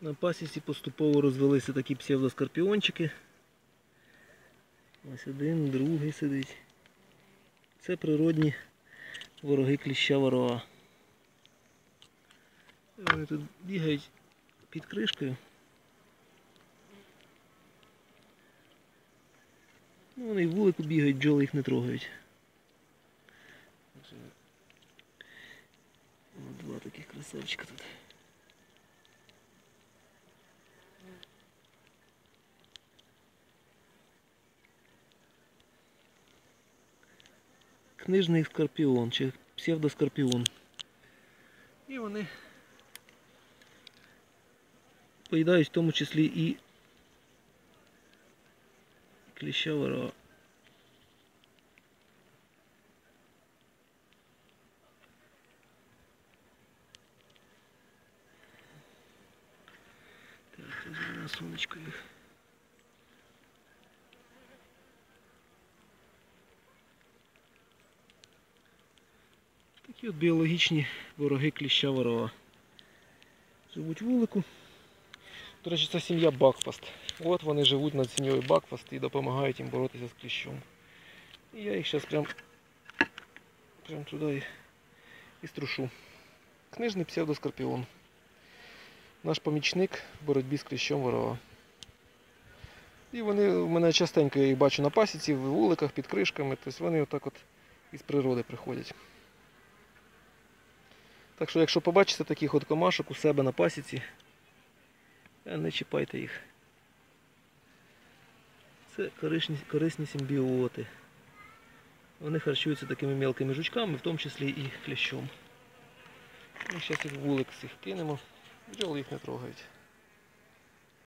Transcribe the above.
На пасіці поступово розвелися такі псевдоскорпіончики. Ось один, другий сидить. Це природні вороги кліща ворога. Вони тут бігають під кришкою. Ну, вони в вулику бігають, бджоли їх не трогають. Два таких красавчика тут. Книжний скорпіон чи псевдоскорпіон. І вони поїдають в тому числі і кліща ворога. Так, тут на сонечко їх. Такі от біологічні вороги кліща ворога. Живуть вулику. До речі, це сім'я Бакфаст. От вони живуть над сім'єю Бакфаст і допомагають їм боротися з кліщом. І я їх зараз прям, прям туди і, і струшу. Книжний псевдоскорпіон. Наш помічник в боротьбі з кліщом ворога. І вони в мене частенько я їх бачу на пасіці, в вуликах, під кришками. Тобто вони отак от із природи приходять. Так що, якщо побачите таких от комашок у себе на пасіці, е, не чіпайте їх. Це корисні, корисні симбіоти. Вони харчуються такими мелкими жучками, в тому числі і хлящом. Ми зараз їх вулик всіх кинемо, бджоли їх не трогають.